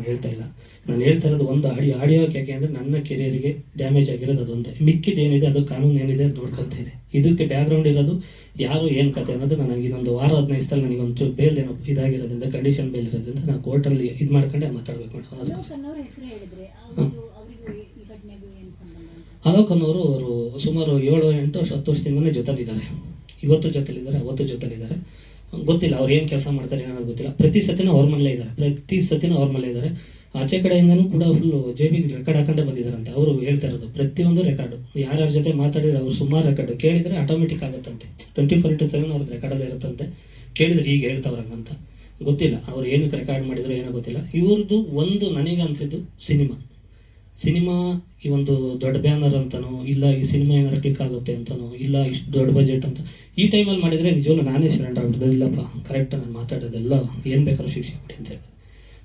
ನಾನು ಹೇಳ್ತಾ ಇಲ್ಲ. ನಾನು ಹೇಳ್ತಾ ಇರೋದು ಒಂದು ಆಡಿಯೋ ಆಡಿಯೋ ಯಾಕೆ ಅಂದರೆ ನನ್ನ ಕೆರಿಯರಿಗೆ ಡ್ಯಾಮೇಜ್ ಆಗಿರೋದು ಅಂತ. ಮಿಕ್ಕಿದೇನಿದೆ ಅದು ಕಾನೂನು ಏನಿದೆ ಅದು ನೋಡ್ಕೊಳ್ತಾ ಇದೆ. ಇದಕ್ಕೆ ಬ್ಯಾಕ್ಗ್ರೌಂಡ್ ಇರೋದು ಯಾರು ಏನು ಕತೆ ಅನ್ನೋದು ನನಗೆ ಇನ್ನೊಂದು ವಾರ ಹದಿನೈದು ಸ್ಥಳ ನನಗೆ ಒಂಚೂರು ಬೇಲ್ ಏನೋ ಇದಾಗಿರೋದ್ರಿಂದ ಕಂಡೀಷನ್ ಬೇಲ್ ಇರೋದ್ರಿಂದ ನಾನು ಕೋರ್ಟಲ್ಲಿ ಇದು ಮಾಡ್ಕೊಂಡೆ ಮಾತಾಡಬೇಕು ಮೇಡಮ್ ಅದಕ್ಕೆ ಅಲೋಕ್ ಅನ್ನೋರು ಅವರು ಸುಮಾರು ಏಳು ಎಂಟು ವರ್ಷ ಹತ್ತು ವರ್ಷದಿಂದನೇ ಜೊತೆಲಿದ್ದಾರೆ. ಇವತ್ತು ಜೊತೆಲಿದ್ದಾರೆ ಅವತ್ತು ಜೊತೆಲಿದ್ದಾರೆ. ಗೊತ್ತಿಲ್ಲ, ಅವ್ರು ಏನು ಕೆಲಸ ಮಾಡ್ತಾರೆ ಏನೋ ಗೊತ್ತಿಲ್ಲ. ಪ್ರತಿ ಸತಿನೂ ಅವ್ರ ಮನೇಲೇ ಇದ್ದಾರೆ. ಪ್ರತಿ ಸತಿನೂ ಅವ್ರ ಮನೇಲೇ ಇದ್ದಾರೆ. ಆಚೆ ಕಡೆಯಿಂದನೂ ಕೂಡ ಫುಲ್ಲು ಬಿ ರೆಕಾರ್ಡ್ ಹಾಕೊಂಡೇ ಬಂದಿದ್ದಾರಂತೆ. ಅವರು ಹೇಳ್ತಾ ಇರೋದು, ಪ್ರತಿಯೊಂದು ರೆಕಾರ್ಡು ಯಾರ್ಯಾರ ಜೊತೆ ಮಾತಾಡಿದ್ರೆ ಅವ್ರು ಸುಮಾರು ರೆಕಾರ್ಡು ಕೇಳಿದರೆ ಆಟೋಮೆಟಿಕ್ ಆಗುತ್ತಂತೆ. ಟ್ವೆಂಟಿ ಫೋರ್ ಇಂಟು ಸೆವೆನ್ ಅವ್ರದ್ದು ರೆಕಾರ್ಡಲ್ಲೇ ಇರುತ್ತಂತೆ. ಕೇಳಿದ್ರೆ ಈಗ ಹೇಳ್ತಾವ್ರಂಗಂತ ಗೊತ್ತಿಲ್ಲ, ಅವ್ರು ಏನಕ್ಕೆ ರೆಕಾರ್ಡ್ ಮಾಡಿದ್ರು ಏನೋ ಗೊತ್ತಿಲ್ಲ. ಇವ್ರದ್ದು ಒಂದು ನನಗೆ ಅನಿಸಿದ್ದು ಸಿನಿಮಾ ಸಿನಿಮಾ ಈ ಒಂದು ದೊಡ್ಡ ಬ್ಯಾನರ್ ಅಂತನೋ, ಇಲ್ಲ ಈ ಸಿನಿಮಾ ಏನಾರು ಕ್ಲಿಕ್ ಆಗುತ್ತೆ ಅಂತನೋ, ಇಲ್ಲ ಇಷ್ಟು ದೊಡ್ಡ ಬಜೆಟ್ ಅಂತ, ಈ ಟೈಮಲ್ಲಿ ಮಾಡಿದರೆ ನಿಜವಾಗ್ಲೂ ನಾನೇ ಸಿಲೆಂಡರ್ ಆಗ್ಬಿಡ್ದೆ. ಇಲ್ಲಪ್ಪ ಕರೆಕ್ಟ್ ನಾನು ಮಾತಾಡೋದೆಲ್ಲ ಏನು ಬೇಕಾದ್ರೂ ಶಿಕ್ಷೆ ಕೊಡಿ ಅಂತ ಹೇಳಿದೆ.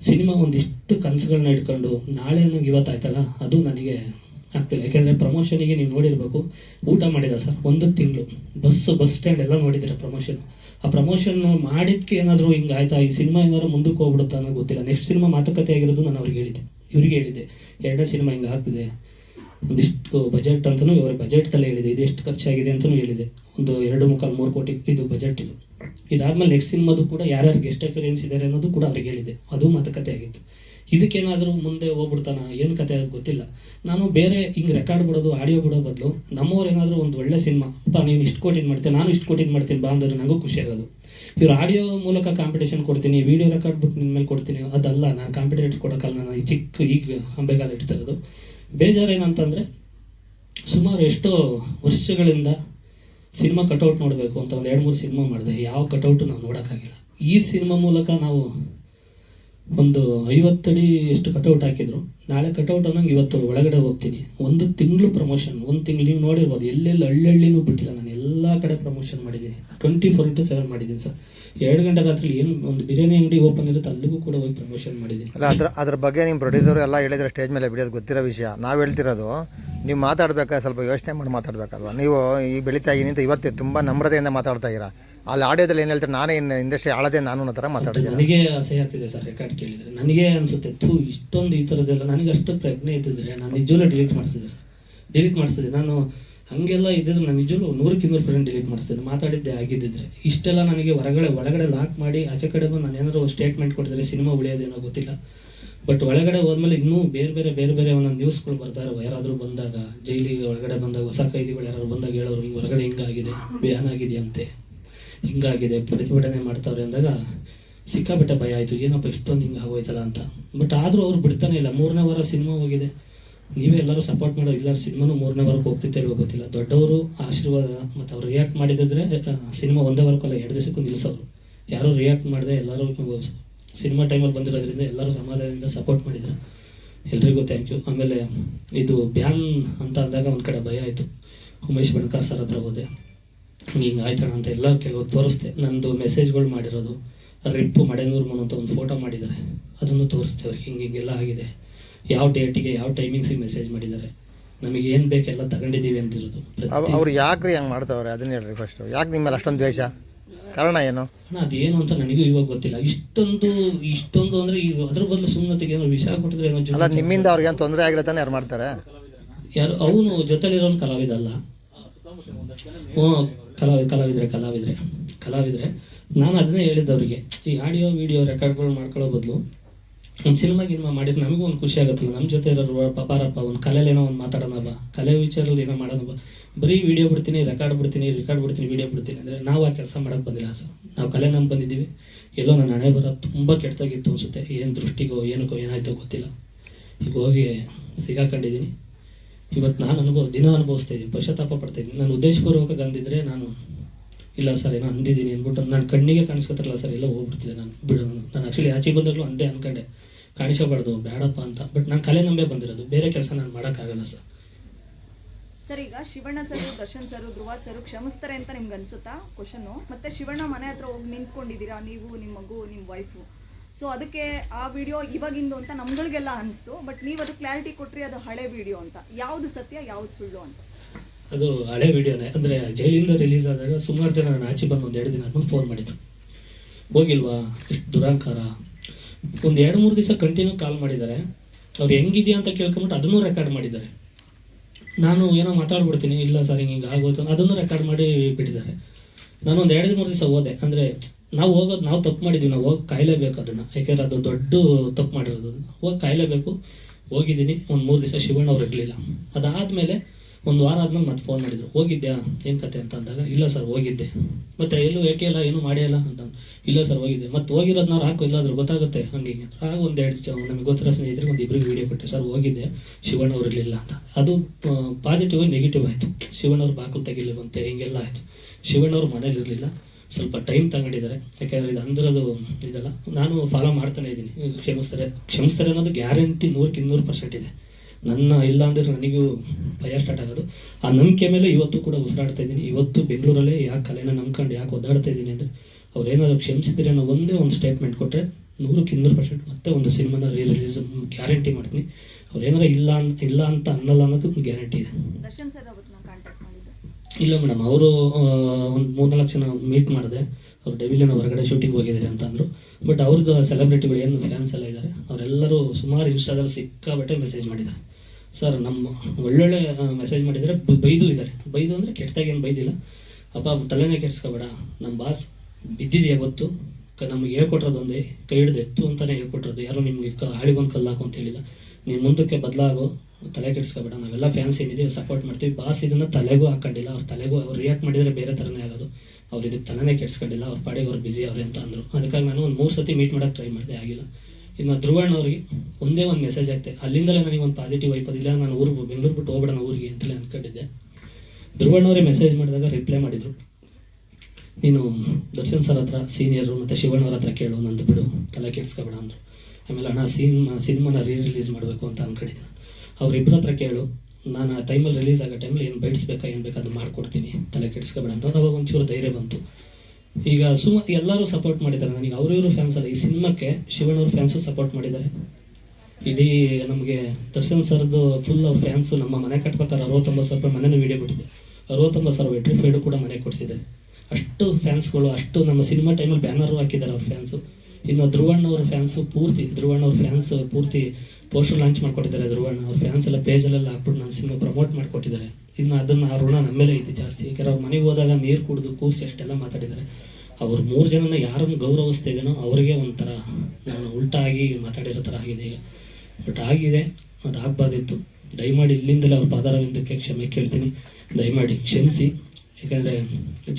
ಸಿನಿಮಾ ಒಂದಿಷ್ಟು ಕನಸುಗಳನ್ನ ಇಟ್ಕೊಂಡು ನಾಳೆ ನಂಗೆ ಇವತ್ತಾಯ್ತಲ್ಲ ಅದು ನನಗೆ ಆಗ್ತಿಲ್ಲ. ಯಾಕೆಂದರೆ ಪ್ರಮೋಷನಿಗೆ ನೀವು ನೋಡಿರಬೇಕು, ಊಟ ಮಾಡಿದ ಸರ್, ಒಂದು ತಿಂಗಳು. ಬಸ್ಸು ಬಸ್ ಸ್ಟ್ಯಾಂಡ್ ಎಲ್ಲ ನೋಡಿದ್ದೀರ ಪ್ರಮೋಷನ್ ಆ ಪ್ರಮೋಷನ್ ಮಾಡಿದ್ಕೆ ಏನಾದರೂ ಹಿಂಗೆ ಆಯ್ತಾ? ಈ ಸಿನಿಮಾ ಏನಾದ್ರು ಮುಂದಕ್ಕೆ ಹೋಗ್ಬಿಡುತ್ತಾ ಅನ್ನೋ ಗೊತ್ತಿಲ್ಲ. ನೆಕ್ಸ್ಟ್ ಸಿನಿಮಾ ಮಾತುಕತೆ ಆಗಿರೋದು ನಾನು ಅವ್ರಿಗೆ ಹೇಳಿದ್ದೆ. ಇವ್ರಿಗೆ ಹೇಳಿದ್ದೆ ಎರಡೇ ಸಿನಿಮಾ ಹಿಂಗೆ ಆಗ್ತಿದೆ ಒಂದಿಷ್ಟು ಬಜೆಟ್ ಅಂತಲೂ ಇವರ ಬಜೆಟ್ ತಲೆ ಹೇಳಿದೆ ಇದು ಎಷ್ಟು ಖರ್ಚಾಗಿದೆ ಅಂತಲೂ ಹೇಳಿದೆ. ಒಂದು ಎರಡು ಮುಕ್ಕಾಲು ಮೂರು ಕೋಟಿ, ಇದು ಬಜೆಟ್ ಇದು. ಇದಾದ್ಮೇಲೆ ನೆಕ್ಸ್ಟ್ ಸಿನಿಮಾದು ಕೂಡ ಯಾರ್ಯಾರು ಗೆಸ್ಟ್ ಅಪಿಯರೆನ್ಸ್ ಇದ್ದಾರೆ ಅನ್ನೋದು ಕೂಡ ಅವ್ರಿಗೆ ಹೇಳಿದೆ. ಅದು ಮಾತುಕತೆ ಆಗಿತ್ತು. ಇದಕ್ಕೇನಾದರೂ ಮುಂದೆ ಹೋಗ್ಬಿಡ್ತಾನ? ಏನು ಕತೆ ಅದು ಗೊತ್ತಿಲ್ಲ. ನಾನು ಬೇರೆ ಹಿಂಗೆ ರೆಕಾರ್ಡ್ ಬಿಡೋದು ಆಡಿಯೋ ಬಿಡೋ ಬದಲು ನಮ್ಮವ್ರು ಏನಾದರೂ ಒಂದು ಒಳ್ಳೆ ಸಿನಿಮಾ, ಅಪ್ಪ, ನೀನು ಇಷ್ಟು ಕೋಟಿದ್ ಮಾಡ್ತೀನಿ ನಾನು ಇಷ್ಟು ಕೋಟಿದ್ ಮಾಡ್ತೀನಿ, ಬಾ ಅಂದ್ರೆ ನನಗೂ ಖುಷಿ ಆಗೋದು. ಇವ್ರು ಆಡಿಯೋ ಮೂಲಕ ಕಾಂಪಿಟೇಷನ್ ಕೊಡ್ತೀನಿ ವಿಡಿಯೋ ರೆಕಾರ್ಡ್ ಬಿಟ್ಟು ನಿಮ್ಮ ಮೇಲೆ ಕೊಡ್ತೀನಿ ಅದಲ್ಲ, ನಾನು ಕಾಂಪಿಟೇಟ್ ಕೊಡೋಕ್ಕಲ್ಲ, ನಾನು ಈ ಚಿಕ್ಕ ಈಗ ಅಂಬೆಗಾಲ ಇಡ್ತಾ ಇರೋದು ಬೇಜಾರು ಏನಂತಂದರೆ ಸುಮಾರು ಎಷ್ಟೋ ವರ್ಷಗಳಿಂದ ಸಿನಿಮಾ ಕಟೌಟ್ ನೋಡಬೇಕು ಅಂತ ಒಂದು ಎರಡು ಮೂರು ಸಿನಿಮಾ ಮಾಡಿದೆ. ಯಾವ ಕಟೌಟು ನಾವು ನೋಡೋಕ್ಕಾಗಿಲ್ಲ. ಈ ಸಿನಿಮಾ ಮೂಲಕ ನಾವು ಒಂದು ಐವತ್ತಡಿ ಎಷ್ಟು ಕಟೌಟ್ ಹಾಕಿದ್ರು. ನಾಳೆ ಕಟೌಟ್ ಅನ್ನಂಗೆ ಇವತ್ತು ಒಳಗಡೆ ಹೋಗ್ತೀನಿ. ಒಂದು ತಿಂಗಳು ಪ್ರಮೋಷನ್ ಒಂದು ತಿಂಗಳು ನೀವು ನೋಡಿರ್ಬೋದು ಎಲ್ಲೆಲ್ಲಿ ಹಳ್ಳಿನೂ ಬಿಟ್ಟಿಲ್ಲ ನಾನು ಎಲ್ಲ ಕಡೆ ಪ್ರಮೋಷನ್ ಮಾಡಿದ್ದೀನಿ. ಟ್ವೆಂಟಿ ಫೋರ್ ಇಂಟು ಸೆವೆನ್ ಮಾಡಿದ್ದೀನಿ ಸರ್. ಎರಡು ಗಂಟೆ ರಾತ್ರಿ ಏನು ಒಂದು ಬಿರಿಯಾನಿ ಅಂಗಡಿ ಓಪನ್ ಇರುತ್ತೆ ಅಲ್ಲಿಗೂ ಕೂಡ ಹೋಗಿ ಪ್ರಮೋಷನ್ ಮಾಡಿದ್ದೀನಿ. ಅಲ್ಲ ಅದ್ರ ಅದ್ರ ಬಗ್ಗೆ ನಿಮ್ಮ ಪ್ರೊಡ್ಯೂಸರ್ ಎಲ್ಲ ಹೇಳಿದ್ರೆ ಸ್ಟೇಜ್ ಮೇಲೆ ಬಿಡೋದು ಗೊತ್ತಿರೋ ವಿಷಯ. ನಾವು ಹೇಳ್ತಿರೋದು ನೀವು ಮಾತಾಡಬೇಕಾ ಸ್ವಲ್ಪ ಯೋಚನೆ ಮಾಡಿ ಮಾತಾಡಬೇಕಲ್ವಾ? ನೀವು ಈ ಬೆಳೀತಾ ಇದ್ದೀನಿ ಅಂತ ಇವತ್ತೇ ತುಂಬ ನಮ್ರತೆಯಿಂದ ಮಾತಾಡ್ತಾ ಇದ್ದೀರಾ? ಅಲ್ಲಿ ಆಡಿಯೋದಲ್ಲಿ ಏನು ಹೇಳ್ತಾರೆ? ನಾನೇ ಇನ್ನು ಇಂಡಸ್ಟ್ರಿ ಆಳದೆ ನಾನು ಅನ್ನೋ ಥರ ಮಾತಾಡ್ತೀನಿ ನನಗೆ ಅಸಹ್ಯ ಆಗ್ತಿದೆ ಸರ್ ರೆಕಾರ್ಡ್ ಕೇಳಿದರೆ. ನನಗೆ ಅನಿಸುತ್ತೆ ಥೂ ಇಷ್ಟೊಂದು ಈ ಥರದ್ದೆಲ್ಲ ನನಗೆ ಅಷ್ಟು ಪ್ರಜ್ಞೆ ಇದ್ದಿದ್ರೆ ನಾನು ನಿಜವಲ್ಲೂ ಡಿಲೀಟ್ ಮಾಡಿಸಿದೆ ಸರ್. ಡಿಲೀಟ್ ಮಾಡಿಸಿದೆ ನಾನು ಹಾಗೆಲ್ಲ ಇದ್ದಿದ್ರೆ ನಾನು ನಿಜವೂ ನೂರಕ್ಕೆ ಇನ್ನೂರು ಪರ್ಸೆಂಟ್ ಡಿಲೀಟ್ ಮಾಡ್ತಿದ್ದೆ. ಮಾತಾಡಿದ್ದೆ ಆಗಿದ್ದಿದ್ರೆ. ಇಷ್ಟೆಲ್ಲ ನನಗೆ ಹೊರಗಡೆ, ಒಳಗಡೆ ಲಾಕ್ ಮಾಡಿ ಆಚೆ ಕಡೆ ಬಂದು ನಾನು ಏನಾದರೂ ಸ್ಟೇಟ್ಮೆಂಟ್ ಕೊಟ್ಟಿದ್ರೆ ಸಿನಿಮಾ ಉಳಿಯೋದೇನೋ ಗೊತ್ತಿಲ್ಲ. ಬಟ್ ಒಳಗಡೆ ಹೋದ್ಮೇಲೆ ಇನ್ನೂ ಬೇರೆ ಬೇರೆ ಬೇರೆ ಬೇರೆ ಒಂದೊಂದು ನ್ಯೂಸ್ಗಳು ಬರ್ತಾರೆ. ಯಾರಾದರೂ ಬಂದಾಗ, ಜೈಲಿಗೆ ಒಳಗಡೆ ಬಂದಾಗ, ಹೊಸ ಕೈದಿಗಳು ಯಾರಾದ್ರು ಬಂದಾಗ ಹೇಳೋರು, ಹಿಂಗೆ ಹೊರಗಡೆ ಹಿಂಗಾಗಿದೆ ಬ್ಯಾನ್ ಆಗಿದೆಯಂತೆ ಹಿಂಗಾಗಿದೆ, ಪ್ರತಿಭಟನೆ ಮಾಡ್ತಾವ್ರೆ ಅಂದಾಗ ಸಿಕ್ಕಾಪಟ್ಟೆ ಭಯ ಆಯಿತು. ಏನಪ್ಪ ಇಷ್ಟೊಂದು ಹಿಂಗೆ ಆಗೋಯ್ತಲ್ಲ ಅಂತ. ಬಟ್ ಆದರೂ ಅವ್ರು ಬಿಡ್ತಾನೆ ಇಲ್ಲ. ಮೂರನೇ ವಾರ ಸಿನಿಮಾ ಹೋಗಿದೆ. ನೀವೇ ಎಲ್ಲರೂ ಸಪೋರ್ಟ್ ಮಾಡೋ ಎಲ್ಲರೂ ಸಿನಿಮಾನು ಮೂರನೇ ವಾರಕ್ಕೆ ಹೋಗ್ತಿತ್ತು ಇಲ್ವೋ ಗೊತ್ತಿಲ್ಲ. ದೊಡ್ಡವರು ಆಶೀರ್ವಾದ ಮತ್ತು ಅವ್ರು ರಿಯಾಕ್ಟ್ ಮಾಡಿದ್ರೆ ಸಿನಿಮಾ ಒಂದೇ ವಾರಕ್ಕಲ್ಲ ಎರಡು ದಿವಸಕ್ಕೂ ನಿಲ್ಲಿಸೋರು ಯಾರೂ ರಿಯಾಕ್ಟ್ ಮಾಡಿದೆ ಎಲ್ಲರೂ ಸಿನಿಮಾ ಟೈಮಲ್ಲಿ ಬಂದಿರೋದ್ರಿಂದ ಎಲ್ಲರೂ ಸಮಾಧಾನದಿಂದ ಸಪೋರ್ಟ್ ಮಾಡಿದ್ರು. ಎಲ್ರಿಗೂ ಥ್ಯಾಂಕ್ ಯು ಆಮೇಲೆ ಇದು ಬ್ಯಾನ್ ಅಂತ ಅಂದಾಗ ಒಂದು ಕಡೆ ಭಯ ಆಯಿತು. ಉಮೇಶ್ ಬಣ್ಕಾರ್ ಸರ್ ಹತ್ರ ಹೋದೆ. ಹಿಂಗೆ ಆಯ್ತಣ ಅಂತ ಎಲ್ಲ ಕೆಲವರು ತೋರಿಸ್ದೆ. ನಂದು ಮೆಸೇಜ್ಗಳು ಮಾಡಿರೋದು. ರಿಪ್ಪು ಮಡೆನೂರು ಮನು ಅಂತ ಒಂದು ಫೋಟೋ ಮಾಡಿದ್ದಾರೆ. ಅದನ್ನು ತೋರಿಸ್ತೇವೆ ಅವ್ರಿಗೆ. ಹಿಂಗೆ ಹಿಂಗೆಲ್ಲ ಆಗಿದೆ. ಯಾವ ಡೇಟಿಗೆ ಯಾವ ಟೈಮಿಂಗ್ಸಿಗೆ ಮೆಸೇಜ್ ಮಾಡಿದ್ದಾರೆ. ನಮಗೆ ಏನು ಬೇಕೆಲ್ಲ ತಗೊಂಡಿದ್ದೀವಿ ಅಂತಿರೋದು. ಅವ್ರು ಯಾಕ್ರಿ ಹಂಗೆ ಮಾಡ್ತಾವ್ರೆ? ಅದನ್ನ ಹೇಳ್ರಿ ಫಸ್ಟು ಯಾಕೆ ನಿಮ್ಮಲ್ಲಿ ಅಷ್ಟೊಂದು ದ್ವೇಷ? ಕಾರಣ ಏನು? ಅಣ್ಣ ಅದೇನು ಅಂತ ನನಗೂ ಇವಾಗ ಗೊತ್ತಿಲ್ಲ. ಇಷ್ಟೊಂದು ಇಷ್ಟೊಂದು ಅಂದರೆ ಈ ಅದ್ರ ಬದಲು ಸುಮ್ಮನೆ ಏನೋ ವಿಷಯ ಕೊಟ್ಟಿದ್ರೆ ಏನೋ ಜೀವನ ಅಲ್ಲ ನಿಮ್ಮಿಂದ ಅವ್ರಿಗೆ ಏನು ತೊಂದರೆ ಆಗಿರತ್ತಾನೆ ಯಾರು ಮಾಡ್ತಾರೆ? ಯಾರು ಅವನು ಜೊತೆಲಿರೋನು ಕಲಾವಿದ ಅಲ್ಲ. ಹ್ಞೂ ಕಲಾವಿದ ಕಲಾವಿದ್ರೆ ಕಲಾವಿದ್ರೆ. ಕಲಾವಿದ್ರೆ ನಾನು ಅದನ್ನೇ ಹೇಳಿದ್ದು ಅವರಿಗೆ ಈ ಆಡಿಯೋ, ವಿಡಿಯೋ ರೆಕಾರ್ಡ್ಗಳು ಮಾಡ್ಕೊಳ್ಳೋ ಬದಲು ಒಂದು ಸಿನಿಮಾ, ಗಿನಿಮಾ ಮಾಡಿದ್ರೆ ನಮಗೂ ಒಂದು ಖುಷಿ ಆಗುತ್ತಲ್ಲ. ನಮ್ಮ ಜೊತೆ ಇರೋರು, ಪಾಪಾರಪ್ಪ, ಒಂದು ಕಲೆಯಲ್ಲಿ ಏನೋ ಒಂದು ಮಾತಾಡೋಣ ಬಾ ಕಲೆ ವಿಚಾರದಲ್ಲಿ ಏನೋ ಮಾಡೋಣ ಬಾ ಬರೀ ವಿಡಿಯೋ ಬಿಡ್ತೀನಿ, ರೆಕಾರ್ಡ್ ಬಿಡ್ತೀನಿ ರೆಕಾರ್ಡ್ ಬಿಡ್ತೀನಿ, ವಿಡಿಯೋ ಬಿಡ್ತೀನಿ ಅಂದರೆ ನಾವು ಆ ಕೆಲಸ ಮಾಡೋಕ್ಕೆ ಬಂದಿಲ್ಲ ಸರ್. ನಾವು ಕಲೆ ನಂಬಿ ಬಂದಿದ್ದೀವಿ. ಎಲ್ಲೋ ನನ್ನ ಹಣೆ ಬರೋ ತುಂಬ ಕೆಟ್ಟದಾಗಿತ್ತು ಅನಿಸುತ್ತೆ. ಏನು ದೃಷ್ಟಿಗೋ, ಏನಕ್ಕೋ, ಏನಾಯ್ತೋ ಗೊತ್ತಿಲ್ಲ. ಈಗ ಹೋಗಿ ಸಿಗಾಕೊಂಡಿದ್ದೀನಿ. ಇವತ್ತು ನಾನು ಅನುಭವ, ದಿನ ಅನುಭವಿಸ್ತಾ ಇದ್ದೀನಿ, ಪಶ್ಚಾತ್ತಾಪ ಪಡ್ತಾ ಇದ್ದೀನಿ. ನಾನು ಉದ್ದೇಶಪೂರ್ವಕ ಗಂದಿದ್ರೆ ನಾನು ಇಲ್ಲ ಸರ್, ಏನೋ ಅಂದಿದ್ದೀನಿ ಅಂದ್ಬಿಟ್ಟು ನನ್ನ ಕಣ್ಣಿಗೆ ಕಾಣಿಸ್ಕೊತಾರಲ್ಲ ಸರ್, ಎಲ್ಲ ಹೋಗ್ಬಿಡ್ತಿದ್ದೆ ನಾನು. ಬಿಡು, ನಾನು ಆ್ಯಕ್ಚುಲಿ ಆಚೆ ಬಂದಾಗಲೂ ಅಂದೇ ಅನ್ಕೊಂಡೆ. ಕಾಣಿಸಬಾರ್ದು ಬೇಡಪ್ಪ ಅಂತ. ಬಟ್ ನಾನು ಕಲೆ ನಂಬೆ ಬಂದಿರೋದು. ಬೇರೆ ಕೆಲಸ ನಾನು ಮಾಡೋಕ್ಕಾಗಲ್ಲ ಸರ್. ಸರ್, ಈಗ Shivanna sir, Darshan sir Dhruva sir ಕ್ಷಮಿಸ್ತಾರೆ ಅಂತ ನಿಮ್ಗೆ ಅನ್ಸುತ್ತಾ? ಕ್ವಶನ್ನು ಮತ್ತೆ ಶಿವಣ್ಣ ಮನೆ ಹತ್ರ ಹೋಗಿ ನಿಂತ್ಕೊಂಡಿದ್ದೀರಾ? ನೀವು ನಿಮ್ಮ ಮಗು ನಿಮ್ಮ ವೈಫು ಸೊ ಅದಕ್ಕೆ ಆ ವಿಡಿಯೋ ಇವಾಗಿಂದು ಅಂತ ನಮ್ಗಳಿಗೆಲ್ಲ ಅನಿಸ್ತು. ಬಟ್ ನೀವು ಅದು ಕ್ಲಾರಿಟಿ ಕೊಟ್ರಿ, ಅದು ಹಳೆ ವಿಡಿಯೋ ಅಂತ. ಯಾವುದು ಸತ್ಯ, ಯಾವ್ದು ಸುಳ್ಳು ಅಂತ. ಅದು ಹಳೆ ವಿಡಿಯೋನೇ. ಅಂದರೆ ಜೈಲಿಂದ ರಿಲೀಸ್ ಆದಾಗ ಸುಮಾರು ಜನ ನಾನು ಆಚೆ ಬಂದು ಒಂದು ಎರಡು ದಿನ ಆದ್ಮೇಲೆ ಫೋನ್ ಮಾಡಿದ್ರು. ಹೋಗಿಲ್ವಾ? ಇಷ್ಟು ದುರಾಂಕಾರ. ಒಂದು ಎರಡು ಮೂರು ದಿವಸ ಕಂಟಿನ್ಯೂ ಕಾಲ್ ಮಾಡಿದ್ದಾರೆ. ಅವ್ರು ಹೆಂಗಿದೆಯಾ ಅಂತ ಕೇಳ್ಕೊಂಬಿಟ್ಟು ಅದನ್ನು ರೆಕಾರ್ಡ್ ಮಾಡಿದ್ದಾರೆ. ನಾನು ಏನೋ ಮಾತಾಡ್ಬಿಡ್ತೀನಿ, ಇಲ್ಲ ಸರ್, ಹಿಂಗೆ ಹಿಂಗೆ ಆಗೋಯ್ತು ಅದನ್ನು ರೆಕಾರ್ಡ್ ಮಾಡಿ ಬಿಟ್ಟಿದ್ದಾರೆ. ನಾನು ಒಂದು ಎರಡು ಮೂರು ದಿವಸ ಹೋದೆ. ಅಂದರೆ ನಾವು ಹೋಗೋದು, ನಾವು ತಪ್ಪು ಮಾಡಿದ್ದೀವಿ ನಾವು ಹೋಗಿ ಕಾಯಲೇಬೇಕು ಅದನ್ನು. ಯಾಕೆಂದ್ರೆ ಅದು ದೊಡ್ಡ ತಪ್ಪು ಮಾಡಿರೋದು. ಹೋಗಿ ಕಾಯಲೇಬೇಕು. ಹೋಗಿದ್ದೀನಿ. ಒಂದು ಮೂರು ದಿವಸ ಶಿವಣ್ಣ ಅವ್ರು ಇರಲಿಲ್ಲ. ಅದಾದಮೇಲೆ ಒಂದು ವಾರ ಆದ್ಮೇಲೆ ಮತ್ತೆ ಫೋನ್ ಮಾಡಿದ್ರು. ಹೋಗಿದ್ದ್ಯಾ ಏನು ಕತೆ ಅಂತ ಅಂದಾಗ, ಇಲ್ಲ ಸರ್ ಹೋಗಿದ್ದೆ. ಮತ್ತೆ ಎಲ್ಲೂ ಏಕೆ ಇಲ್ಲ, ಏನೂ ಮಾಡೇ ಇಲ್ಲ ಅಂತ ಇಲ್ಲ ಸರ್ ಹೋಗಿದ್ದೆ. ಮತ್ತೆ ಹೋಗಿರೋದು ನಾವು ಹಾಕು ಇಲ್ಲಾದ್ರೂ ಗೊತ್ತಾಗುತ್ತೆ ಹಂಗೆ ಹಿಂಗೆ. ಆಗ ಒಂದು ಎರಡು ಜನ ನಮಗೆ ಗೊತ್ತಿರೋ ಸ್ನೇಹಿತರಿಗೆ ಒಂದು ಇಬ್ಬರಿಗೆ ವೀಡಿಯೋ ಕೊಟ್ಟೆ. ಸರ್ ಹೋಗಿದ್ದೆ. ಶಿವಣ್ಣ ಇರಲಿಲ್ಲ ಅಂತ ಅದು. ಪಾಸಿಟಿವ್ ನೆಗೆಟಿವ್ ಆಯಿತು. ಶಿವಣ್ಣ ಅವ್ರು ಬಾಕಲು ತೆಗಿಲಿವಂತೆ ಹಿಂಗೆಲ್ಲ ಆಯಿತು. ಶಿವಣ್ಣ ಅವ್ರು ಮನೇಲಿ ಇರಲಿಲ್ಲ. ಸ್ವಲ್ಪ ಟೈಮ್ ತಗೊಂಡಿದ್ದಾರೆ. ಯಾಕೆಂದರೆ ಇದು ಅಂದ್ರದು ಇದಲ್ಲ. ನಾನು ಫಾಲೋ ಮಾಡ್ತಾನೆ ಇದ್ದೀನಿ. ಕ್ಷಮಿಸ್ತಾರೆ. ಕ್ಷಮಿಸ್ತಾರೆ ಅನ್ನೋದು ಗ್ಯಾರಂಟಿ ನೂರಕ್ಕೆ ಇನ್ನೂರು ಪರ್ಸೆಂಟ್ ಇದೆ. ನನ್ನ ಇಲ್ಲ ಅಂದರೆ ನನಗೂ ಭಯ ಸ್ಟಾರ್ಟ್ ಆಗೋದು. ಆ ನಂಬಿಕೆ ಮೇಲೆ ಇವತ್ತು ಕೂಡ ಉಸಿರಾಡ್ತಾ ಇದ್ದೀನಿ. ಇವತ್ತು ಬೆಂಗಳೂರಲ್ಲೇ ಯಾಕೆ ಕಲೆನ ನಂಬ್ಕೊಂಡು ಯಾಕೆ ಒದ್ದಾಡ್ತಾ ಇದ್ದೀನಿ ಅಂದರೆ ಅವ್ರು ಏನಾದ್ರು ಕ್ಷಮಿಸಿದ್ರೆ ಅನ್ನೋ ಒಂದೇ ಒಂದು ಸ್ಟೇಟ್ಮೆಂಟ್ ಕೊಟ್ಟರೆ ನೂರಕ್ಕೆ ಇನ್ನೂರು ಪರ್ಸೆಂಟ್ ಮತ್ತೆ ಒಂದು ಸಿನಿಮಾನ ರೀ ರಿಲೀಸ್ ಗ್ಯಾರಂಟಿ ಮಾಡ್ತೀನಿ. ಅವ್ರು ಏನಾರ ಇಲ್ಲ ಇಲ್ಲ ಅಂತ ಅನ್ನಲ್ಲ ಅನ್ನೋದು ಗ್ಯಾರಂಟಿ ಇದೆ. ಇಲ್ಲ ಮೇಡಮ್ ಅವರು ಒಂದು ಮೂರ್ನಾಲ್ಕು ಜನ ಮೀಟ್ ಮಾಡಿದೆ. ಅವ್ರು ಡೆವಿಲಿನ ಹೊರಗಡೆ ಶೂಟಿಂಗ್ ಹೋಗಿದ್ದಾರೆ ಅಂತ ಅಂದರು ಬಟ್ ಅವ್ರದ್ದು ಸೆಲೆಬ್ರಿಟಿಗಳು ಏನು ಫ್ಯಾನ್ಸ್ ಎಲ್ಲ ಇದ್ದಾರೆ ಅವರೆಲ್ಲರೂ ಸುಮಾರು ಇನ್ಸ್ಟಾದಲ್ಲಿ ಸಿಕ್ಕಾಬಟ್ಟೆ ಮೆಸೇಜ್ ಮಾಡಿದ್ದಾರೆ. ಸರ್ ನಮ್ಮ ಒಳ್ಳೊಳ್ಳೆ ಮೆಸೇಜ್ ಮಾಡಿದರೆ ಬೈದು ಇದ್ದಾರೆ ಬೈದು ಅಂದರೆ ಕೆಟ್ಟದಾಗಿ ಏನು ಬೈದಿಲ್ಲ. ಅಪ್ಪ, ತಲೆನೇ ಕೆಡಿಸ್ಕೋಬೇಡ. ನಮ್ಮ ಬಾಸ್ ಬಿದ್ದಿದೆಯಾ ಗೊತ್ತು. ಕ, ನಮಗೆ ಹೇಳ್ಕೊಟ್ರದ್ದು ಒಂದೇ, ಕೈ ಹಿಡಿದು ಎತ್ತು ಅಂತಲೇ ಹೇಳ್ಕೊಟ್ರದ್ದು ಯಾರೋ ನಿಮಗೆ ಕ ಕಲ್ಲು ಹಾಕು ಅಂತ ಹೇಳಿಲ್ಲ. ನೀನು ಮುಂದಕ್ಕೆ ಬದಲಾಗೋ, ತಲೆ ಕೆಡಿಸ್ಕೋಬೇಡ. ನಾವೆಲ್ಲ ಫ್ಯಾನ್ಸ್ ಏನಿದ್ದೀವಿ ಸಪೋರ್ಟ್ ಮಾಡ್ತೀವಿ. ಬಾಸ್ ಇದನ್ನು ತಲೆಗೂ ಹಾಕೊಂಡಿಲ್ಲ. ಅವ್ರ ತಲೆಗೂ ಅವ್ರು ರಿಯಾಕ್ಟ್ ಮಾಡಿದರೆ ಬೇರೆ ಥರನೇ ಆಗೋದು. ಅವ್ರು ಇದಕ್ಕೆ ತಲೆನೇ ಕೆಡ್ಸ್ಕೊಂಡಿಲ್ಲ, ಅವ್ರ ಪಾಡಿಗೆ ಅವ್ರು ಬಿಸಿ ಅವ್ರೆ ಅಂತ ಅಂದರು. ಅದಕ್ಕಾಗಿ ನಾನು ಒಂದು ಮೂರು ಸತಿ ಮೀಟ್ ಮಾಡೋಕೆ ಟ್ರೈ ಮಾಡಿದೆ, ಆಗಿಲ್ಲ. ಇನ್ನು ಧ್ರುವಣ್ಣ ಅವ್ರಿಗೆ ಒಂದೇ ಒಂದು ಮೆಸೇಜ್ ಆಗ್ತೆ ಅಲ್ಲಿಂದಲೇ ನನಗೆ ಒಂದು ಪಾಸಿಟಿವ್ ವೈಪ್ ಇಲ್ಲ ನಾನು ಊರು ಬೆಂಗಳೂರು ಬಿಟ್ಟು ಹೋಗ್ಬಿಡೋಣ ಊರಿಗೆ ಅಂತಲೇ ಅಂದ್ಕೊಂಡಿದ್ದೆ ಧ್ರುವಣ್ಣವರೇ ಮೆಸೇಜ್ ಮಾಡಿದಾಗ ರಿಪ್ಲೈ ಮಾಡಿದರು. ನೀನು ದರ್ಶನ್ ಸರ್ ಹತ್ರ ಸೀನಿಯರು ಮತ್ತು ಶಿವಣ್ಣವ್ರ ಹತ್ರ ಕೇಳು, ನಂದು ಬಿಡು, ತಲೆ ಕೆಡ್ಸ್ಕೊಬೇಡ ಅಂದರು. ಆಮೇಲೆ, ಅಣ್ಣ ಸಿನಿಮಾ ಸಿನಿಮಾನ ರೀ ರಿಲೀಸ್ ಮಾಡಬೇಕು ಅಂತ ಅಂದ್ಕೊಂಡಿದ್ದೀನಿ ಅವ್ರಿಬ್ಬರ ಹತ್ರ ಕೇಳು ನಾನು ಆ ಟೈಮಲ್ಲಿ ರಿಲೀಸ್ ಆಗೋ ಟೈಮಲ್ಲಿ ಏನು ಬೈಟ್ಸ್ಬೇಕಾ ಏನು ಬೇಕಾ ಅದು ಮಾಡ್ಕೊಡ್ತೀನಿ. ತಲೆ ಕೆಡಿಸ್ಕೋಬೇಡ ಅಂತ. ಅವಾಗ ಒಂಚೂರು ಧೈರ್ಯ ಬಂತು. ಈಗ ಸುಮ, ಎಲ್ಲರೂ ಸಪೋರ್ಟ್ ಮಾಡಿದ್ದಾರೆ. ನನಗೆ ಅವರಿವರು ಫ್ಯಾನ್ಸ್ ಅಲ್ಲ. ಈ ಸಿನಿಮಾಕ್ಕೆ ಶಿವಣ್ಣವ್ರ ಫ್ಯಾನ್ಸು ಸಪೋರ್ಟ್ ಮಾಡಿದ್ದಾರೆ. ಇಡೀ ನಮಗೆ ದರ್ಶನ್ ಸರ್ದು ಫುಲ್ ಅವ್ರ ಫ್ಯಾನ್ಸು ನಮ್ಮ ಮನೆ ಕಟ್ಬೇಕಾದ್ರೆ ಅರವತ್ತೊಂಬತ್ತು ಸಾವಿರ ರೂಪಾಯಿ ಮನೇನೂ ವೀಡಿಯೋ ಬಿಟ್ಟಿದೆ. ಅರವತ್ತೊಂಬತ್ತು ಸಾವಿರ ವೆಟ್ರಿಫೈಡು ಕೂಡ ಮನೆ ಕೊಡಿಸಿದ್ದಾರೆ. ಅಷ್ಟು ಫ್ಯಾನ್ಸ್ಗಳು ಅಷ್ಟು ನಮ್ಮ ಸಿನಿಮಾ ಟೈಮಲ್ಲಿ ಬ್ಯಾನರು ಹಾಕಿದ್ದಾರೆ ಅವ್ರ ಫ್ಯಾನ್ಸು ಇನ್ನು ಧ್ರುವಣ್ಣ ಅವ್ರ ಫ್ಯಾನ್ಸು ಪೂರ್ತಿ, ಧ್ರುವಣ್ಣ ಅವ್ರ ಫ್ಯಾನ್ಸ್ ಪೂರ್ತಿ ಪೋಸ್ಟರ್ ಲಾಂಚ್ ಮಾಡ್ಕೊಟ್ಟಿದ್ದಾರೆ ಧ್ರುವಣ್ಣ ಅವ್ರ ಫ್ಯಾನ್ಸ್ ಎಲ್ಲ ಪೇಜಲ್ಲೆಲ್ಲ ಹಾಕ್ಬಿಟ್ಟು ನನ್ನ ಸಿನಿಮಾ ಪ್ರಮೋಟ್ ಮಾಡ್ಕೊಟ್ಟಿದ್ದಾರೆ. ಇನ್ನು ಅದನ್ನು ಆ ಋಣ ನಮ್ಮ ಮೇಲೆ ಐತೆ ಜಾಸ್ತಿ. ಯಾಕಂದ್ರೆ ಅವ್ರ ಮನೆಗೆ ಹೋದಾಗ ನೀರು ಕುಡಿದು ಕೂಸಿ ಅಷ್ಟೆಲ್ಲ ಮಾತಾಡಿದ್ದಾರೆ. ಅವ್ರು ಮೂರು ಜನನ ಯಾರನ್ನು ಗೌರವಿಸ್ತಾ ಇದ್ದೇನೋ ಅವರಿಗೆ ಒಂಥರ ನಾನು ಉಲ್ಟಾಗಿ ಮಾತಾಡಿರೋ ಥರ ಆಗಿದೆ ಈಗ. ಬಟ್ ಆಗಿದೆ, ಅದು ಆಗಬಾರ್ದಿತ್ತು. ದಯಮಾಡಿ ಇಲ್ಲಿಂದಲೇ ಅವ್ರ ಪಾದಾರವಿಂದಕ್ಕೆ ಕ್ಷಮೆ ಕೇಳ್ತೀನಿ. ದಯಮಾಡಿ ಕ್ಷಮಿಸಿ. ಯಾಕೆಂದರೆ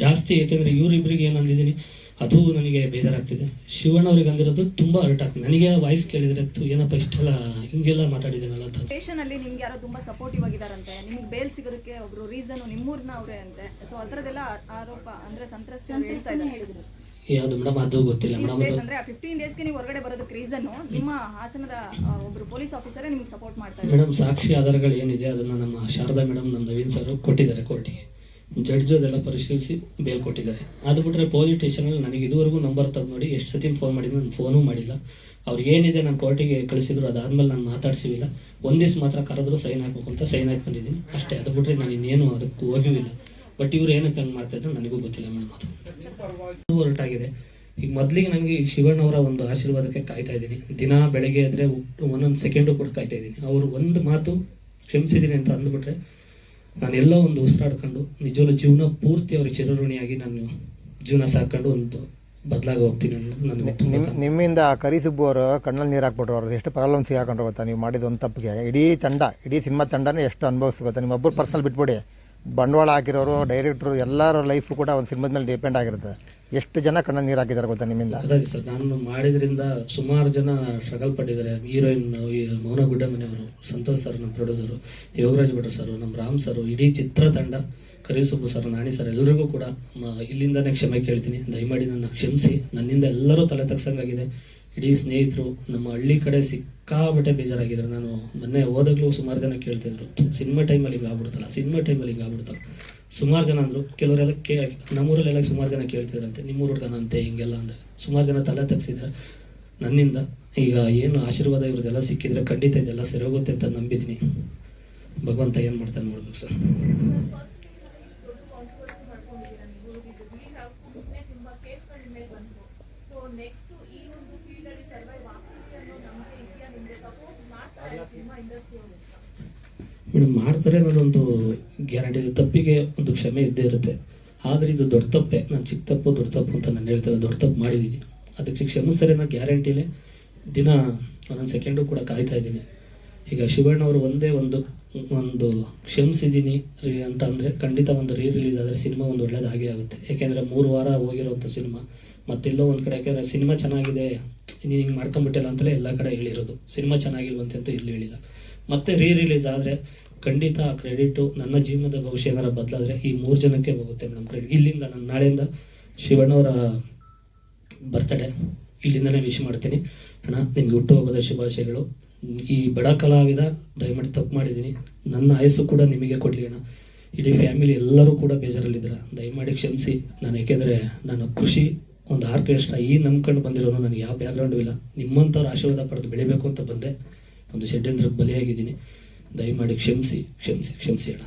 ಜಾಸ್ತಿ, ಯಾಕೆಂದರೆ ಇವರಿಬ್ಬರಿಗೆ ಏನು ಅಂದಿದ್ದೀನಿ ಅದು ನನಗೆ ಬೇಜಾರಾಗ್ತಿದೆ. ಶಿವಣ್ಣ ಅವ್ರಿಗೆ ಅಂದಿರೋದು ತುಂಬಾ ಅರ್ಟ್ ಆಗ್ತದೆ. ನನಗೆ ವಾಯ್ಸ್ ಕೇಳಿದ್ರೆ ಏನಪ್ಪ ಇಷ್ಟೆಲ್ಲ ಹಿಂಗೆಲ್ಲ ಮಾತಾಡಿದ್ದೀನಲ್ಲ ಅಂತ ಸ್ಟೇಷನ್ ಅಲ್ಲಿ ನಿಮ್ಗೆ ಯಾರೋ ತುಂಬಾ ಸಪೋರ್ಟಿವ್ ಆಗಿದಾರಂತೆ ನಿಮ್ಗೆ ಬೇಲ್ ಸಿಗೋದಕ್ಕೆ ಒಬ್ರು ರೀಸನ್ ನಿಮ್ಮೂರ್ನ ಅವ್ರೆ ಅಂತೆ. ಸೊ ಅದರದೆಲ್ಲ ಆರೋಪ ಅಂದ್ರೆ ಸಂತ್ರಸ್ತ ಹೇಳ್ತಾ ಹೇಳಿದ್ರು ಯಾವುದು ಮೇಡಮ್ ಅದು ಗೊತ್ತಿಲ್ಲ. ಮೇಡಮ್ ಅದು ಅಂದ್ರೆ ಫಿಫ್ಟೀನ್ ಡೇಸ್ಗೆ ನೀವು ಹೊರಗಡೆ ಬರೋದಕ್ಕೆ ರೀಸನ್ ನಿಮ್ಮ ಹಾಸನದ ಒಬ್ರು ಪೊಲೀಸ್ ಆಫೀಸರೇ ನಿಮ್ಗೆ ಸಪೋರ್ಟ್ ಮಾಡ್ತಾರೆ ಮೇಡಮ್ ಸಾಕ್ಷಿ ಆಧಾರಗಳು ಏನಿದೆ ಅದನ್ನ ನಮ್ಮ ಶಾರದಾ ಮೇಡಮ್ ನಮ್ಮ ನವೀನ್ ಸರ್ ಕೊಟ್ಟಿದ್ದಾರೆ ಕೋರ್ಟಿಗೆ ಜಡ್ಜ್ ಅದೆಲ್ಲ ಪರಿಶೀಲಿಸಿ ಬೇಲ್ ಕೊಟ್ಟಿದ್ದಾರೆ. ಅದು ಬಿಟ್ಟರೆ ಪೊಲೀಸ್ ಸ್ಟೇಷನಲ್ಲಿ ನನಗೆ ಇದುವರೆಗೂ ನಂಬರ್ ತೆಗೆದು ನೋಡಿ ಎಷ್ಟು ಸತಿ ಫೋನ್ ಮಾಡಿದ್ರು ನಾನು ಫೋನೂ ಮಾಡಿಲ್ಲ. ಅವ್ರು ಏನಿದೆ ನಾನು ಕೋರ್ಟಿಗೆ ಕಳಿಸಿದ್ರು ಅದಾದ್ಮೇಲೆ ನಾನು ಮಾತಾಡ್ಸಿವಿಲ್ಲ. ಒಂದು ಮಾತ್ರ ಕರೆದ್ರು ಸೈನ್ ಹಾಕ್ಬೇಕು ಅಂತ ಸೈನ್ ಹಾಕಿ ಬಂದಿದ್ದೀನಿ. ಅಷ್ಟೇ ಅದು ಬಿಟ್ಟರೆ ನಾನು ಇನ್ನೇನು ಅದಕ್ಕೆ ಹೋಗಿಲ್ಲ ಬಟ್ ಇವ್ರು ಏನಕ್ಕೆ ಹಂಗೆ ಮಾಡ್ತಾ ಇದ್ರು ನನಗೂ ಗೊತ್ತಿಲ್ಲ ಮೇಡಮ್ ಅದು. ಹೊರಟಾಗಿದೆ. ಈಗ ಮೊದಲಿಗೆ ನನಗೆ ಈ ಶಿವಣ್ಣವರ ಒಂದು ಆಶೀರ್ವಾದಕ್ಕೆ ಕಾಯ್ತಾ ಇದ್ದೀನಿ. ದಿನ ಬೆಳಗ್ಗೆ ಆದರೆ ಒಂದೊಂದು ಸೆಕೆಂಡು ಕೂಡ ಕಾಯ್ತಾ ಇದ್ದೀನಿ. ಅವರು ಒಂದು ಮಾತು ಕ್ಷಮಿಸಿದ್ದೀನಿ ಅಂತ ಅಂದ್ಬಿಟ್ರೆ ನಾನೆಲ್ಲ ಒಂದು ಉಸಿರಾಡ್ಕೊಂಡು ನಿಜವಲ್ಲ ಜೀವನ ಪೂರ್ತಿ ಅವ್ರಿಗೆ ಚಿರಋಣಿಯಾಗಿ ನಾನು ಜೀವನ ಸಾಕೊಂಡು ಒಂದು ಬದಲಾಗಿ ಹೋಗ್ತೀನಿ ಅನ್ನೋದು ನನಗೆ ತುಂಬ ನಿಮ್ಮಿಂದ ಆ ಕರಿ ಸುಬ್ಬು ಅವರು ಕಣ್ಣಲ್ಲಿ ನೀರು ಹಾಕ್ಬಿಟ್ರು ಅವ್ರದ್ದು. ಎಷ್ಟು ಪ್ರಾಬ್ಲಮ್ ಹಾಕೊಂಡ್ರು ಗೊತ್ತಾ? ನೀವು ಮಾಡಿದ ಒಂದು ತಪ್ಪಿಗೆ. ಇಡೀ ತಂಡ ಇಡೀ ಸಿನಿಮಾ ತಂಡನೇ ಎಷ್ಟು ಅನುಭವಿಸ್ಬೇಕು ನಿಮ್ಮೊಬ್ಬರು ನಿಮ್ಮ ಒಬ್ಬರು ಪರ್ಸನಲ್ ಬಿಟ್ಬಿಡಿ. ಬಂಡವಾಳ ಹಾಕಿರೋರು ಡೈರೆಕ್ಟ್ರು ಎಲ್ಲರ ಲೈಫು ಕೂಡ ಒಂದು ಸಿನಿಮಾದ ಮೇಲೆ ಡಿಪೆಂಡ್ ಆಗಿರುತ್ತೆ. ಎಷ್ಟು ಜನ ಕಣ್ಣ ನೀರು ಹಾಕಿದ್ದಾರೆ ಗೊತ್ತಾ ನಿಮ್ಮಿಂದ? ಅದೇ ಸರ್, ನಾನು ಮಾಡಿದ್ರಿಂದ ಸುಮಾರು ಜನ ಸ್ಟ್ರಗಲ್ ಪಟ್ಟಿದ್ದಾರೆ. ಹೀರೋಯಿನ್ ಮೌನ ಗುಡ್ಡ ಮನೆಯವರು, ಸಂತೋಷ್ ಸರ್ ನಮ್ಮ ಪ್ರೊಡ್ಯೂಸರು ಯೋಗರಾಜ್ ಭಟ್ರು ಸರ್ ನಮ್ಮ ರಾಮ್ ಸರ್ ಇಡೀ ಚಿತ್ರತಂಡ ಕರಿಸುಬ್ಬು ಸರ್ ನಾಣಿ ಸರ್ ಎಲ್ಲರಿಗೂ ಕೂಡ ಇಲ್ಲಿಂದನೇ ಕ್ಷಮೆ ಕೇಳ್ತೀನಿ. ದಯಮಾಡಿ ನನ್ನ ಕ್ಷಮಿಸಿ. ನನ್ನಿಂದ ಎಲ್ಲರೂ ತಲೆ ತಗ್ಸಂಗಾಗಿದೆ. ಇಡೀ ಸ್ನೇಹಿತರು ನಮ್ಮ ಹಳ್ಳಿ ಕಡೆ ಸಿಕ್ಕಾಬಟ್ಟೆ ಬೇಜಾರಾಗಿದ್ದಾರೆ ನಾನು ಮೊನ್ನೆ ಹೋದಾಗ್ಲೂ ಸುಮಾರು ಜನ ಕೇಳ್ತಿದ್ರು. ಸಿನಿಮಾ ಟೈಮಲ್ಲಿ ಹಿಂಗೆ ಆಗ್ಬಿಡ್ತಲ್ಲ, ಸಿನಿಮಾ ಟೈಮಲ್ಲಿ ಹಿಂಗೆ ಆಗ್ಬಿಡ್ತಲ್ಲ. ಸುಮಾರು ಜನ ಅಂದರು, ಕೆಲವರೆಲ್ಲ ಕೇ, ನಮ್ಮೂರಲ್ಲೆಲ್ಲ ಸುಮಾರು ಜನ ಕೇಳ್ತಿದ್ರಂತೆ, ನಿಮ್ಮೂರು ಹುಡುಗನಂತೆ, ಹಿಂಗೆಲ್ಲ ಅಂದೆ. ಸುಮಾರು ಜನ ತಲೆ ತಗ್ಸಿದ್ರೆ. ನನ್ನಿಂದ, ಈಗ ಏನು ಆಶೀರ್ವಾದ ಇವ್ರದ್ದೆಲ್ಲ ಸಿಕ್ಕಿದ್ರೆ ಖಂಡಿತ ಇದೆಲ್ಲ ಸರಿ ಹೋಗುತ್ತೆ ಅಂತ ನಂಬಿದ್ದೀನಿ ಭಗವಂತ ಏನು ಮಾಡ್ತಾನೆ ನೋಡ್ಬೇಕು ಸರ್? ಮೇಡಮ್ ಮಾಡ್ತಾರೆ ಅನ್ನೋದೊಂದು ಗ್ಯಾರಂಟಿ ಇದೆ ತಪ್ಪಿಗೆ ಒಂದು ಕ್ಷಮೆ ಇದ್ದೇ ಇರುತ್ತೆ. ಆದರೆ ಇದು ದೊಡ್ಡ ತಪ್ಪೆ. ನಾನು ಚಿಕ್ಕ ತಪ್ಪು, ದೊಡ್ಡ ತಪ್ಪು ಅಂತ ನಾನು ಹೇಳ್ತಾರೆ ದೊಡ್ಡ ತಪ್ಪು ಮಾಡಿದ್ದೀನಿ ಅದಕ್ಕೆ ಕ್ಷಮಿಸ್ತಾರೆ ಅನ್ನೋ ಗ್ಯಾರಂಟಿಲೇ ದಿನ ಒಂದೊಂದು ಸೆಕೆಂಡು ಕೂಡ ಕಾಯ್ತಾ ಇದ್ದೀನಿ. ಈಗ ಶಿವಣ್ಣ ಅವರು ಒಂದೇ ಒಂದು ಒಂದು ಕ್ಷಮಿಸಿದ್ದೀನಿ ರೀ ಅಂತ ಅಂದರೆ ಖಂಡಿತ ಒಂದು ರೀ ರಿಲೀಸ್ ಆದರೆ ಸಿನಿಮಾ ಒಂದು ಒಳ್ಳೇದು ಆಗೇ ಆಗುತ್ತೆ. ಯಾಕೆಂದರೆ ಮೂರು ವಾರ ಹೋಗಿರೋಂಥ ಸಿನಿಮಾ. ಮತ್ತೆಲ್ಲೋ ಒಂದು ಕಡೆ, ಯಾಕೆಂದರೆ ಸಿನಿಮಾ ಚೆನ್ನಾಗಿದೆ ನೀನು ಹಿಂಗೆ ಮಾಡ್ಕೊಂಬಿಟ್ಟಿಲ್ಲ ಅಂತಲೇ ಎಲ್ಲ ಕಡೆ ಹೇಳಿರೋದು. ಸಿನಿಮಾ ಚೆನ್ನಾಗಿಲ್ವಂತೆ ಅಂತ ಇಲ್ಲಿ ಹೇಳಿಲ್ಲ. ಮತ್ತೆ ರೀ ರಿಲೀಸ್ ಆದರೆ ಖಂಡಿತ ಆ ಕ್ರೆಡಿಟು ನನ್ನ ಜೀವನದ ಭವಿಷ್ಯ ಏನಾರ ಬದಲಾದರೆ ಈ ಮೂರು ಜನಕ್ಕೆ ಹೋಗುತ್ತೆ ಮೇಡಮ್ ಕ್ರೆಡಿಟ್ ಇಲ್ಲಿಂದ ನಾನು ನಾಳೆಯಿಂದ ಶಿವಣ್ಣವರ ಬರ್ತಡೇ ಇಲ್ಲಿಂದನೇ ವಿಶ್ ಮಾಡ್ತೀನಿ. ಅಣ್ಣ, ನಿಮ್ಗೆ ಹುಟ್ಟುಹಬ್ಬದ ಶುಭಾಶಯಗಳು. ಈ ಬಡ ಕಲಾವಿದ, ದಯಮಾಡಿ ತಪ್ಪು ಮಾಡಿದ್ದೀನಿ. ನನ್ನ ಆಯಸ್ಸು ಕೂಡ ನಿಮಗೆ ಕೊಡಲಿ ಅಣ್ಣ. ಇಡೀ ಫ್ಯಾಮಿಲಿ ಎಲ್ಲರೂ ಕೂಡ ಬೇಜಾರಲ್ಲಿದ್ದೀರ? ದಯಮಾಡಿ ಕ್ಷಮಿಸಿ. ನಾನು ಏಕೆಂದರೆ ನಾನು ಕೃಷಿ ಒಂದು ಆರ್ಕೆಸ್ಟ್ರಾ ಈ ನಂಬ್ಕೊಂಡು ಬಂದಿರೋನು ನನಗೆ ಯಾವ ಬ್ಯಾಕ್ಗ್ರೌಂಡು ಇಲ್ಲ. ನಿಮ್ಮಂಥವ್ರು ಆಶೀರ್ವಾದ ಪಡೆದು ಬೆಳಿಬೇಕು ಅಂತ ಬಂದೆ. ಒಂದು ಷಡ್ಯಂತ್ರಕ್ಕೆ ಬಲಿಯಾಗಿದ್ದೀನಿ. ದಯಮಾಡಿ ಕ್ಷಮಿಸಿ ಕ್ಷಮಿಸಿ ಕ್ಷಮಿಸಿ ಅಣ್ಣ.